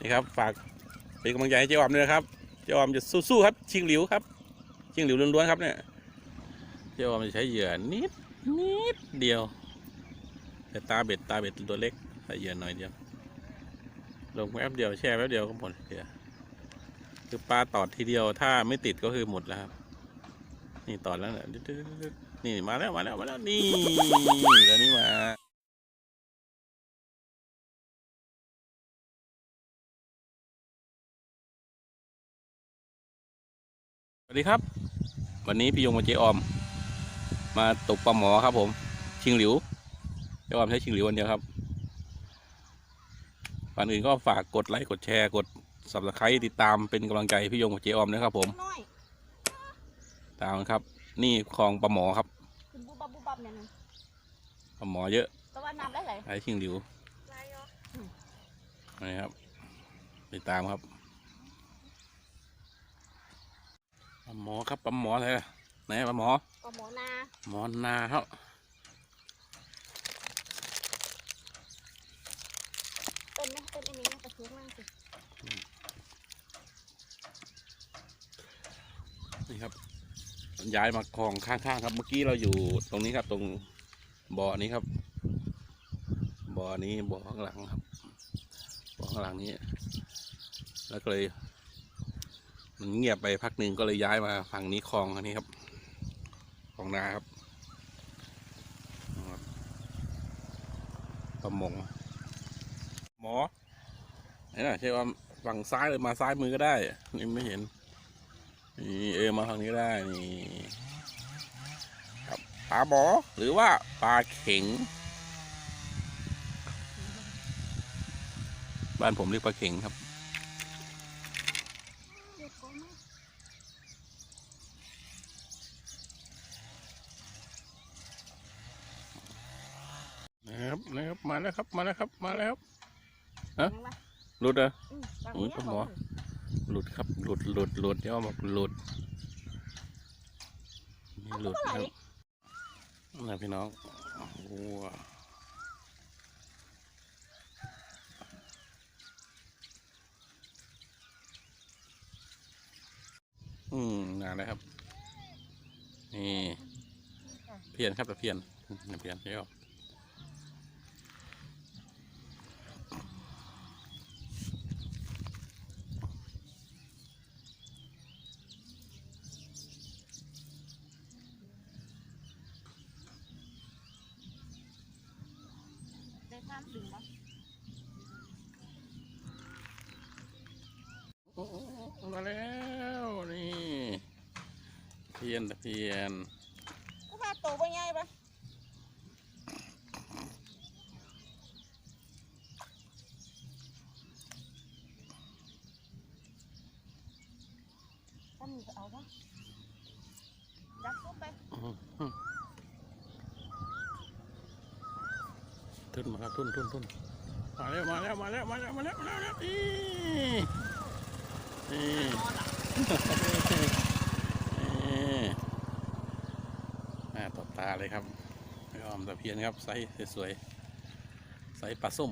นี่ครับฝากเป็นกำลังใจให้เจ๊ออมด้วยนะครับเจ๊ออมจะสู้ๆครับ ชิงหลิวครับ ชิงหลิวล้วนๆครับเนี่ยเจ๊ออมจะใช้เหยื่อนิดนิดเดียวแต่ตาเบ็ดตาเบ็ดตัวเล็กใส่เหยื่อหน่อยเดียว ลงแป๊บเดียวแช่แป๊บเดียวก็หมดเหยื่อคือปลาตอดทีเดียวถ้าไม่ติดก็คือหมดแล้วครับ นี่ตอดแล้วเนี่ยนี่มาแล้วมาแล้วมาแล้วนี่ตอนนี้มา สวัสดีครับ วันนี้พี่ยงมาเจออม มาตกปลาหมอครับผม ชิงหลิวเจออมใช้ชิงหลิววันเดียวครับก่อนอื่นก็ฝากกดไลค์กดแชร์กด subscribe ติดตามเป็นกำลังใจให้พี่ยงกับเจออมนะครับ ผมน้อยตามครับ นี่คลองปลาหมอครับคุณบูบับบูบับเนี่ยนึงปลาหมอเยอะแต่ว่าน้ำได้ไหลใช้ชิงหลิวไหลเนาะนี่ครับติดตามครับป ลาหมอครับปลาหมออะไรล่ะไหนปลาหมอปลาหมอนาหมอนาครับเป็นไหมเป็นอันนี้นะกระเทียมมากสินี่ครับย้ายมาคลองข้างๆครับ เมื่อกี้เราอยู่ตรงนี้ครับตรงบ่อนี้ครับ บ่อนี้บ่อข้างหลังครับบ่อข้างหลังนี้ แล้วก็เลย มันเงียบไปพักหนึ่งก็เลยย้ายมาฝั่งนี้คลองอันนี้ครับคลองนาครับนะครับประมง หมอเห็นไหมใช่ว่าฝั่งซ้ายเลยมาซ้ายมือก็ได้ นี่ไม่เห็นนี่เออมาทางนี้ได้นี่ครับปลาบอหรือว่าปลาเข็ง บ้านผมเรียกปลาเข็งครับ เรียกเขาไหม นะครับ นะครับ มาแล้วครับ มาแล้วครับมาแล้วฮะยังวะหลุดเหรออืมบางอุ๊ยเนี้ปลาหมอหลุดครับ หลุดหลุดหลุดเดี๋ยวเอามาหลุดนี่หลุดครับนะพี่น้องว้าวอืมนานแล้วครับ นี่ เพียนครับตะเพียนตะเพียนเที่ยวได้ข้ามดึงปะโอ้โอ้โอ้มาแล้วนี่ตะเพียนตะเพียนก็ว่าโตไปไงปะถ้ามีก็เอาปะยัดซุปไป อื้อหือทุนมา ครับทุนทุนทุนมาแล้วมาแล้วมาแล้วมาแล้วมาแล้วมาแล้วมาแล้วนี่นี่นอนหลับนี่หน้าตบตาเลยครับยอมตะเพียนครับไซส์สวยๆไซส์ปลาส้ม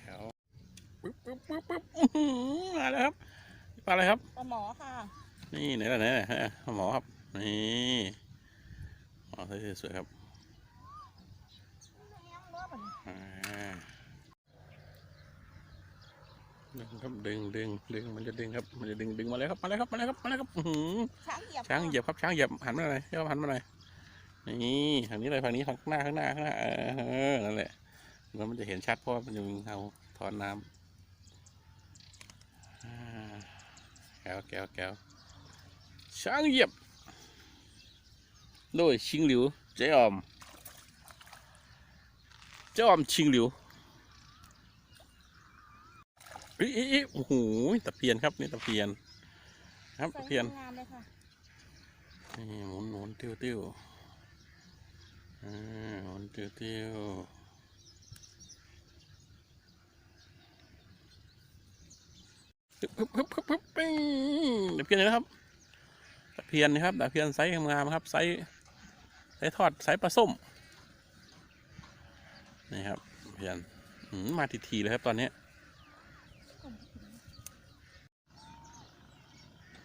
แถวปึ๊บปึ๊บปึ๊บปึ๊บอื้อหือมาแล้วครับปลาอะไรครับปลาหมอค่ะ นี่ไหนล่ะไหนล่ะฮะ หมอครับ นี่หมอไซส์สวยๆครับยังเมื่อปะเนี่ยอ่าดึงครับดึงดึงดึงมันจะดึงครับมันจะดึงดึงมาเลยครับมาเลยครับมาเลยครับมาเลยครับอื้อหือช้างเหยียบช้างเหยียบครับช้างเหยียบหันมาหน่อยเจ้าหันมาหน่อยนี่ทางนี้เลยฝั่งนี้ฝั่งข้างหน้าข้างหน้าข้างหน้าเออเออนั่นแหละแล้วมันจะเห็นชัดเพราะว่ามันจะมีเงาถอนน้ำอ่าแก้วแก้วแก้ว ช้างเหยียบ โดยชิงหลิวเจ๊ออมเจ๊ออมชิงหลิวเอ้ยเอ้ยเอ้ยโอ้โหตะเพียนครับนี่ตะเพียน ครับตะเพียนงามเลยค่ะนี่หมุนหมุนติ้วติ้วอ่าหมุนติ้วติ้วฮึบฮึบฮึบฮึบฮึบปิ้งตะเพียนเลยนะครับ ตะเพียนนะครับตะเพียนไซส์งามๆครับไซส์ไซส์ทอดไซส์ปลาส้มนี่ครับเพียนอืมมาทีๆเลยครับตอนเนี้ย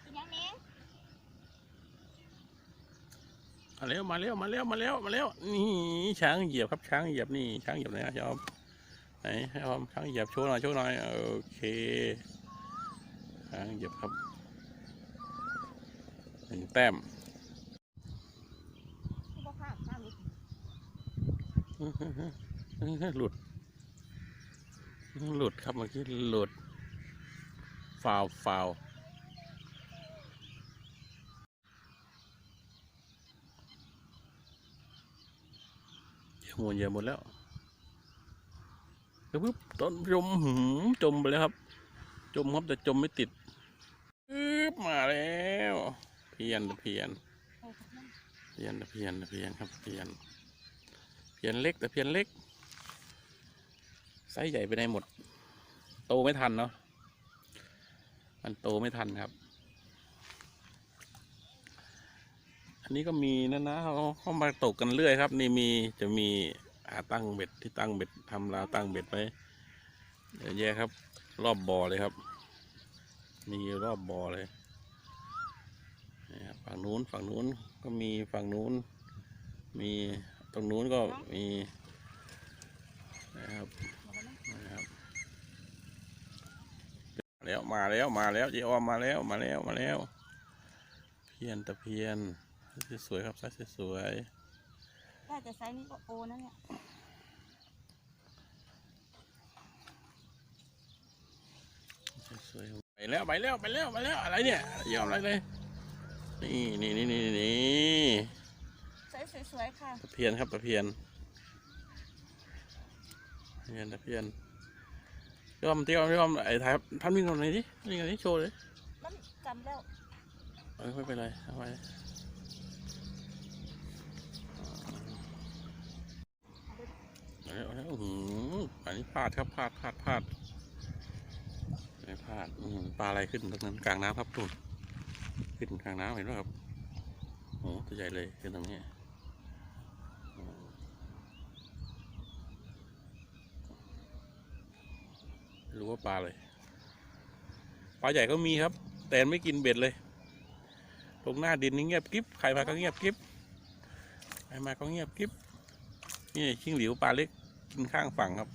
กินยังเนี้มาเร็วมาเร็วมาเร็วมาเร็วมาเร็วนี่ช้างเหยียบครับช้างเหยียบนี่ช้างเหยียบไหนนะยอมไหนให้ยอมช้างเหยียบโชว์หน่อยโชว์หน่อยโอเคช้างเหยียบครับห นึ่งแต้มหลุด หลุดครับเมื่อกี้หลุดฟาวฟาวเยียบหมดเยียบหมดแล้วแล้วปุ๊บต้นจมหืมจมไปแล้วครับ จมครับแต่จมไม่ติด เพียนตะเพียนเพียนตะเพียนตะเพียนครับเพียนเพียนเล็กแต่เพียนเล็กไซส์ใหญ่ไปไหนหมด โตไม่ทันเนาะมันโตไม่ทันครับ อันนี้ก็มีนะนะเขาเขามาตกกันเรื่อยครับ นี่มีจะมีอาตั้งเบ็ดที่ตั้งเบ็ดทำราวตั้งเบ็ดไว้เยอะแยะครับ รอบบ่อเลยครับ มีรอบบ่อเลย ฝั่งนู้นฝั่งนู้นก็มีฝั่งนู้น มีตรงนู้นก็มีนะครับนะครับมาแล้วมาแล้วมาแล้วเจออมมาแล้วมาแล้วมาแล้ว เพียนตะเพียนสวยๆครับไซส์สวยได้แต่ไซส์นี้ก็โอนะเนี่ยๆสวยๆไปแล้วไปแล้วไปแล้วไปแล้วอะไรเนี่ยยอมอะไรเลย นี่นี่นี่นี่นี่ไซส์สวยๆค่ะ ตะเพียนครับตะเพียนตะเพียนตะเพียนยอมยอมยอมไอ้ถ่ายท่านวิ่งตรงไหนดิวิ่งตรงนี้โชว์เลยมันจำแล้วเอ้ยไม่เป็นไรเอาไว้เอาแล้วเอาแล้วอื้อหืออันนี้พลาดครับพลาดพลาดพลาดไม่พลาดอืมปลาอะไรขึ้นตรงนั้นกลางน้ำครับตุน ขึ้นกลางน้ำเห็นไหมครับโอ้โหตัวใหญ่เลยขึ้นตรงนี้รู้ว่าปลาอะไรปลาใหญ่ก็มีครับ แต่ไม่กินเบ็ดเลย ตรงหน้าดินนี่เงียบกริบใครมาก็เงียบกริบใครมาก็เงียบกริบนี่ชิงหลิวปลาเล็กกินข้างฝั่งครับ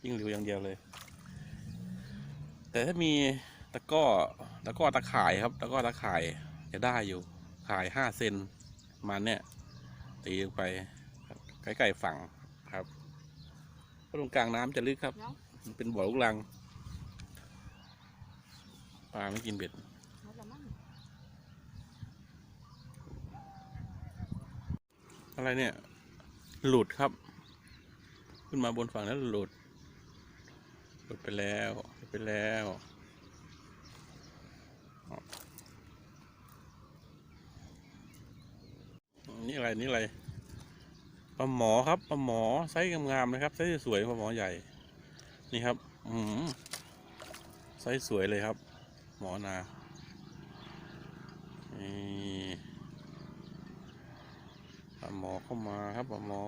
ชิงหลิวอย่างเดียวเลย แต่ถ้ามีตะกร้ อตะกร้อตะข่ายครับตะกร้อตะข่ายจะได้อยู่ข่ายห้าเซนประมาณเนี่ยตีลงไปครับใกล้ๆฝั่งครับเพราะตรงกลางน้ำจะลึกครับเนาะมันเป็นบ่อลูกรังปลาไม่กินเบ็ดหมดแล้วมั้งอะไรเนี่ย หลุดครับ ขึ้นมาบนฝั่งแล้วหลุด หลุดไปแล้วหลุดไปแล้ว นี่อะไรนี่อะไรปลาหมอครับปลาหมอไซส์งามๆนะครับไซส์สวยปลาหมอใหญ่ นี่ครับ อืมไซส์สวยเลยครับ หมอนานี่ปลาหมอเข้ามาครับปลาหมอ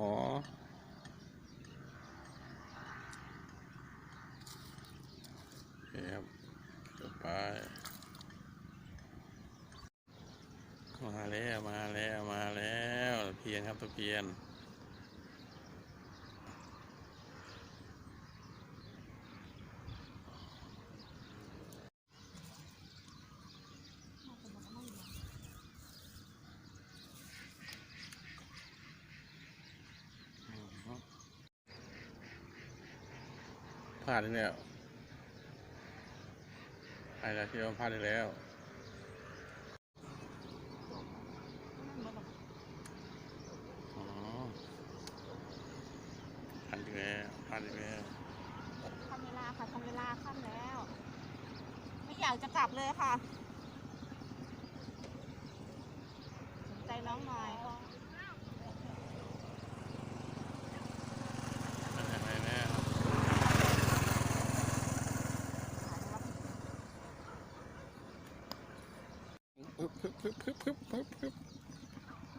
โอเคครับจบไป มาแล้วมาแล้วมาแล้วตะเพียนครับตะ เพียน พลาดอีกแล้วใครละที่ว่าพลาดอีกแล้ว อ๋อ พลาดอีกแล้วพลาดอีกแล้วทำเวลาค่ะทำเวลาค่ำแล้ว ไม่อยากจะกลับเลยค่ะสนใจน้องหน่อยไปแล้วปึ๊บปึ๊บปึ๊บปึ๊บปึ๊บปึ๊บ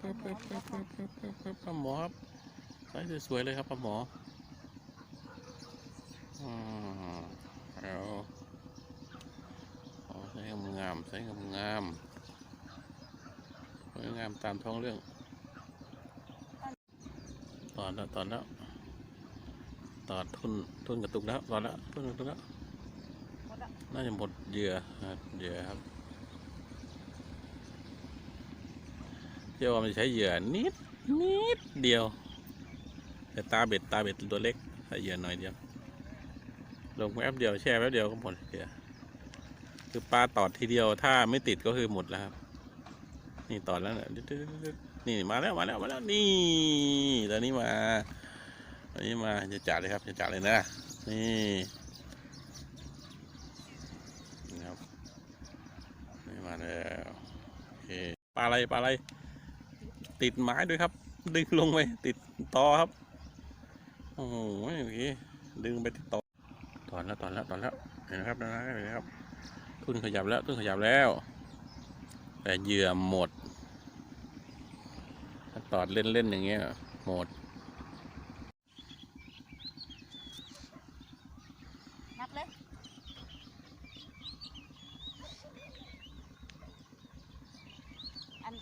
ปึ๊บปึ๊บปึ๊บปึ๊บปึ๊บปึ๊บปึ๊บปึ๊บปลาหมอครับไซส์สวยๆเลยครับปลาหมออืม เอาเอาใส่งามๆใส่งามๆสวยงามตามท้องเรื่อง ตอนแล้วตอนแล้วตอดทุนทุนกระตุกแล้วตอนแล้วทุนกระตุกแล้วน่าจะหมดเหยื่อเหยื่อครับเจ้าว่ามันใช้เหยื่อนิดนิดเดียวแต่ตาเบ็ดตาเบ็ดตัวเล็กใส่เหยื่อหน่อยเดียว ลงแอปเดียวแช่แป๊บเดียวก็หมดเหยื่อคือปลาตอดทีเดียวถ้าไม่ติดก็คือหมดแล้วครับ นี่ตอดแล้วเนี่ยนี่มาแล้วมาแล้วมาแล้วนี่ตอนนี้มาตอนนี้มาจะจัดเลยครับจะจัดเลยนะนี่นี่ครับนี่มาแล้วโอเคปลาอะไรปลาอะไร ติดไม้ด้วยครับ ดึงลงไปติดตอครับโอ้โหโอเคดึงไปติดตอ อนแล้วตอนแล้วตอนแล้วเห็นไหมครับนะครับเห็นไหมครับขึ้นขยับแล้วขึ้นขยับแล้ว แต่เหยื่อหมดถ้าตอดเล่นๆอย่างเงี้ยหมด นับเลย อัน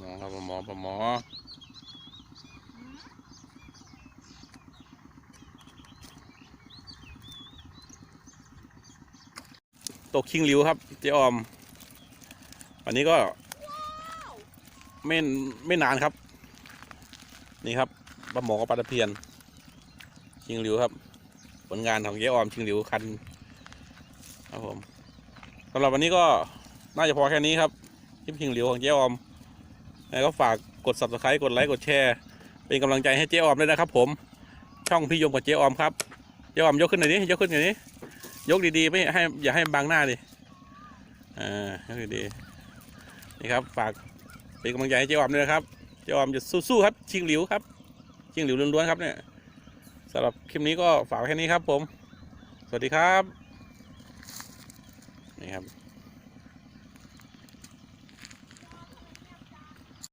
หมอครับหมอ ปลาหมอตกคิงหลิวครับเจ๊ออม วันนี้ก็ ไม่ไม่นานครับ นี่ครับปลาหมอกับปลาตะเพียนชิงหลิวครับ ผลงานของเจ๊ออมชิงหลิวคันครับผมสำหรับวันนี้ก็น่าจะพอแค่นี้ครับคลิปชิงหลิวของเจ๊ออม ก็ฝากกด subscribe กดไลค์กดแชร์เป็นกำลังใจให้เจ๊ออมด้วยนะครับ ผมช่องพี่ยมกับเจ๊ออมครับเจ๊ออมยกขึ้นหน่อยดิยกขึ้นหน่อยดิยกดีๆไม่ให้อย่าให้บังหน้าดิอ่ายกดีๆนี่ครับ ฝากเป็นกำลังใจให้เจ๊ออมด้วยนะครับเจ๊ออมจะสู้ๆครับ ชิงหลิวครับชิงหลิวล้วนๆครับเนี่ยสำหรับคลิปนี้ก็ฝากแค่นี้ครับ ผม สวัสดีครับนี่ครับ